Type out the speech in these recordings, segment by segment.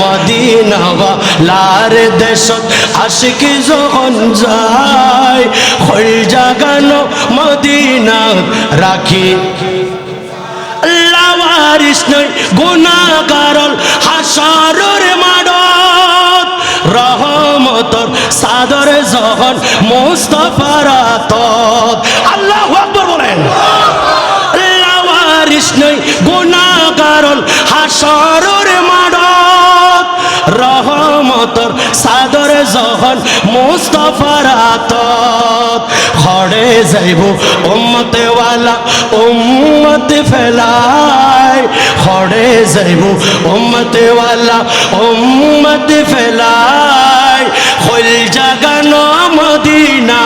মদিনাওয়ালার দেশত আশিকি যখন যায় হল জাগানো মদিনা রাখি। নই, গুনাহগারল হাসরের মাডত রহমতর সাদর যখন মুস্তাফার আতত আল্লাহু আকবার বলেন। গুনাহগারল হাসরের মাডত রহমতর সাদর যখন মুস্তাফার আতত খড়ে যাইব উম্মতে ওয়ালা উম্মত ফেলাই। খড়ে যাইব উম্মতে ওয়ালা উম্মত ফেলাই। হইল জাগানো মদিনা,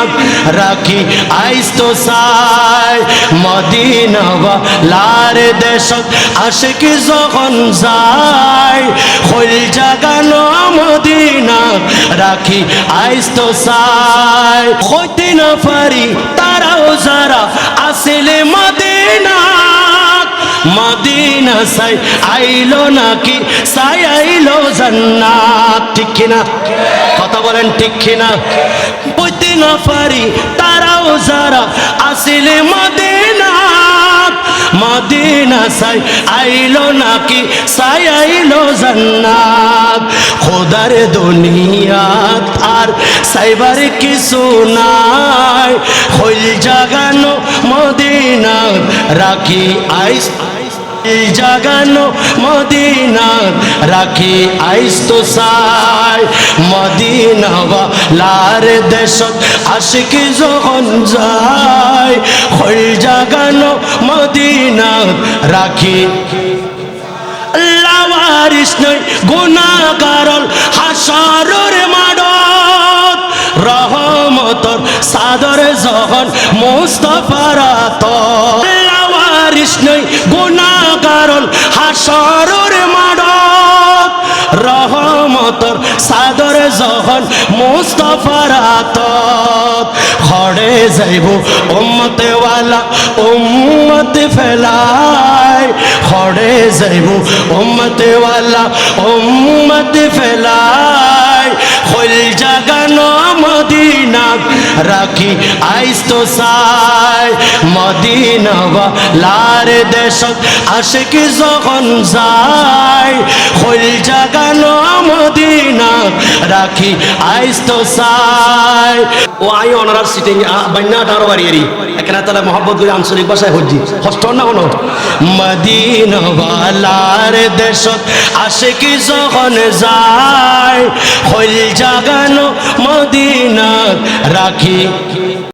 রাখি আইস তো সাই। মদিনা লার দেশত আশিকি যখন যায়। হইল জাগানো মদিনা রাখি আইস তো সাই। হইতে না পারি তারাও যারা আসলে মদিনা। মদিনা সাই আইলো নাকি? সাই আইলো জান্নাত। ঠিক কিনা? কথা বলেন ঠিক কিনা? বুঝতে না পারি তারাও মদিনা সাই আইলো নাকি? সাই আইলো জান্নাত। খোদার দুনিয়াত আর সাইবার কিছু নাই। হইল জাগানো মদিনা, রাখি আইস জাগানো মদিনা রাখি আইস তো সাই। মদিনা লার দেশত আশিকি যখন যায়। হইল জাগানো মদিনা রাখি। লাওয়ারিস নই, গুনাহগারল হাসরের মাডত রহমতর সাদর যখন মুস্তাফার রহমতর সাদর যখন মুস্তাফার আতত খড়ে যাইব উম্মতে ওয়ালা উম্মত ফেলাই। খড়ে যাইব উম্মতে ওয়ালা উম্মত ফেলাই। হইল জাগানো মদিনা রাখি আইস তো সাই। মদিনা লার দেশত আশিকি যখন যায়। হইল জাগানো মদিনা রাখি, আইস তো সাই ও আই অনারার সিটিং বান্না আঠারো বাড়িয়েরি এখানে তাহলে মোহাম্মদ গুলি আঞ্চলিক ভাষায় হজ্জি। হস্ত না হলো মদিনাওয়ালার দেশত কি যখন যায়, হইল জাগানো মদিনা রাখি।